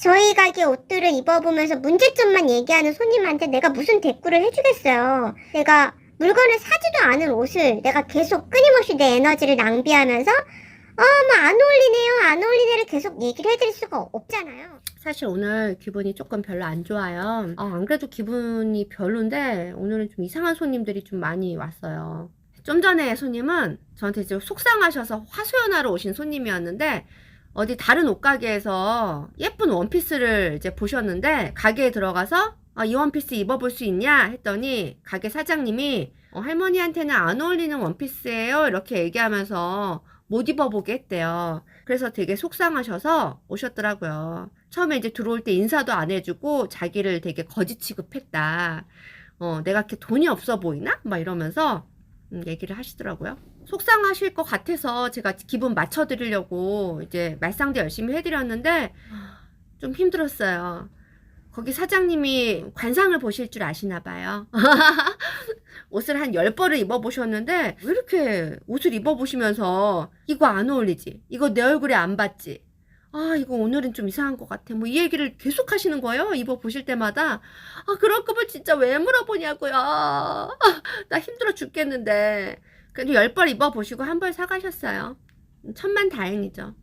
저희 가게 옷들을 입어보면서 문제점만 얘기하는 손님한테 내가 무슨 대꾸를 해주겠어요. 내가 물건을 사지도 않은 옷을 내가 계속 끊임없이 내 에너지를 낭비하면서 어, 뭐안 어울리네요, 안 어울리네를 계속 얘기를 해드릴 수가 없잖아요. 사실 오늘 기분이 조금 별로 안 좋아요. 아, 안 그래도 기분이 별론데 오늘은 좀 이상한 손님들이 좀 많이 왔어요. 좀 전에 손님은 저한테 이제 속상하셔서 화소연하러 오신 손님이었는데 어디 다른 옷가게에서 예쁜 원피스를 이제 보셨는데 가게에 들어가서 아, 이 원피스 입어볼 수 있냐 했더니 가게 사장님이 어, 할머니한테는 안 어울리는 원피스예요 이렇게 얘기하면서 못 입어보게 했대요. 그래서 되게 속상하셔서 오셨더라고요. 처음에 이제 들어올 때 인사도 안 해주고 자기를 되게 거지 취급했다. 어, 내가 이렇게 돈이 없어 보이나? 막 이러면서 음, 얘기를 하시더라고요. 속상하실 것 같아서 제가 기분 맞춰드리려고 이제 말상대 열심히 해드렸는데 좀 힘들었어요. 거기 사장님이 관상을 보실 줄 아시나 봐요. 옷을 한 10벌을 입어보셨는데 왜 이렇게 옷을 입어보시면서 이거 안 어울리지? 이거 내 얼굴에 안 받지? 아 이거 오늘은 좀 이상한 것 같아. 뭐 이 얘기를 계속 하시는 거예요. 입어보실 때마다. 아 그럴 거면 진짜 왜 물어보냐고요. 아, 나 힘들어 죽겠는데. 그래도 10벌 입어보시고 한 벌 사가셨어요. 천만 다행이죠.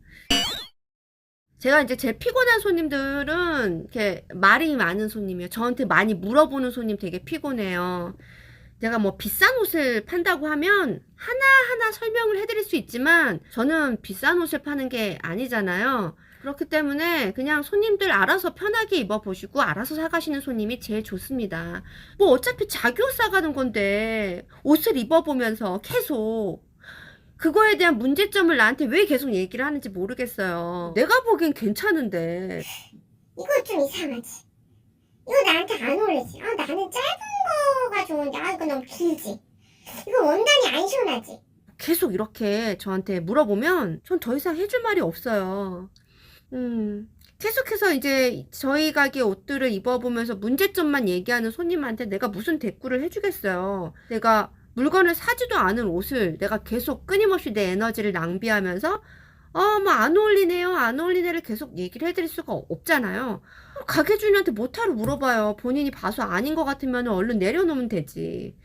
제가 이제 제 피곤한 손님들은 이렇게 말이 많은 손님이에요. 저한테 많이 물어보는 손님 되게 피곤해요. 내가 뭐 비싼 옷을 판다고 하면 하나하나 설명을 해드릴 수 있지만 저는 비싼 옷을 파는 게 아니잖아요. 그렇기 때문에 그냥 손님들 알아서 편하게 입어보시고 알아서 사가시는 손님이 제일 좋습니다. 뭐 어차피 자기 옷 사가는 건데 옷을 입어보면서 계속 그거에 대한 문제점을 나한테 왜 계속 얘기를 하는지 모르겠어요. 내가 보기엔 괜찮은데. 이거 좀 이상하지. 이거 나한테 안 어울리지. 아, 나는 짧은 거가 좋은데, 아, 이거 너무 길지. 이거 원단이 안 시원하지. 계속 이렇게 저한테 물어보면 전 더 이상 해줄 말이 없어요. 음, 계속해서 이제 저희 가게 옷들을 입어보면서 문제점만 얘기하는 손님한테 내가 무슨 대꾸를 해주겠어요. 내가 물건을 사지도 않은 옷을 내가 계속 끊임없이 내 에너지를 낭비하면서 아, 뭐 안 어울리네요, 안 어울리네를 계속 얘기를 해드릴 수가 없잖아요. 가게 주인한테 뭐하러 물어봐요. 본인이 봐서 아닌 것 같으면 얼른 내려놓으면 되지.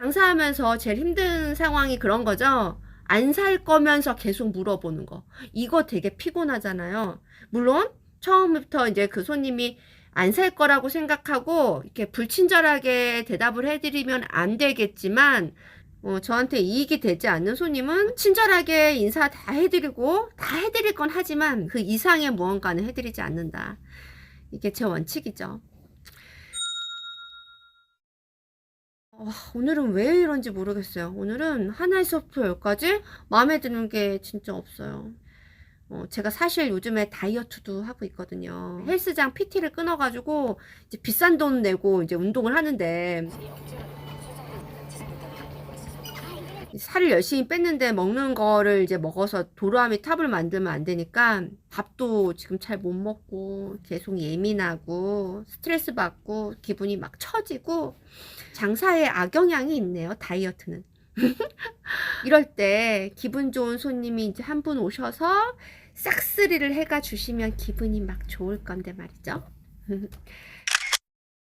장사하면서 제일 힘든 상황이 그런 거죠. 안 살 거면서 계속 물어보는 거. 이거 되게 피곤하잖아요. 물론 처음부터 이제 그 손님이 안 살 거라고 생각하고 이렇게 불친절하게 대답을 해드리면 안 되겠지만 어, 저한테 이익이 되지 않는 손님은 친절하게 인사 다 해드리고 다 해드릴 건 하지만 그 이상의 무언가는 해드리지 않는다. 이게 제 원칙이죠. 와, 오늘은 왜 이런지 모르겠어요. 오늘은 하나에서부터 열까지 마음에 드는 게 진짜 없어요. 어, 제가 사실 요즘에 다이어트도 하고 있거든요. 헬스장 PT를 끊어가지고 이제 비싼 돈 내고 이제 운동을 하는데 살을 열심히 뺐는데 먹는 거를 이제 먹어서 도로아미 탑을 만들면 안 되니까 밥도 지금 잘 못 먹고 계속 예민하고 스트레스 받고 기분이 막 처지고 장사에 악영향이 있네요. 다이어트는. 이럴 때 기분 좋은 손님이 이제 한 분 오셔서 싹쓸이를 해가 주시면 기분이 막 좋을 건데 말이죠.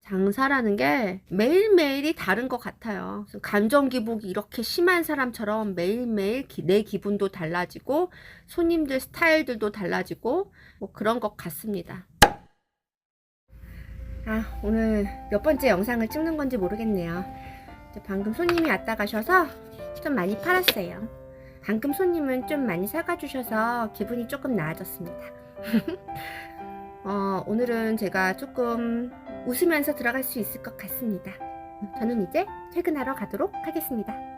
장사라는 게 매일매일이 다른 것 같아요. 감정 기복이 이렇게 심한 사람처럼 매일매일 기- 내 기분도 달라지고 손님들 스타일들도 달라지고 뭐 그런 것 같습니다. 아, 오늘 몇 번째 영상을 찍는 건지 모르겠네요. 방금 손님이 왔다 가셔서 좀 많이 팔았어요. 방금 손님은 좀 많이 사가 주셔서 기분이 조금 나아졌습니다. 어, 오늘은 제가 조금 웃으면서 들어갈 수 있을 것 같습니다. 저는 이제 퇴근하러 가도록 하겠습니다.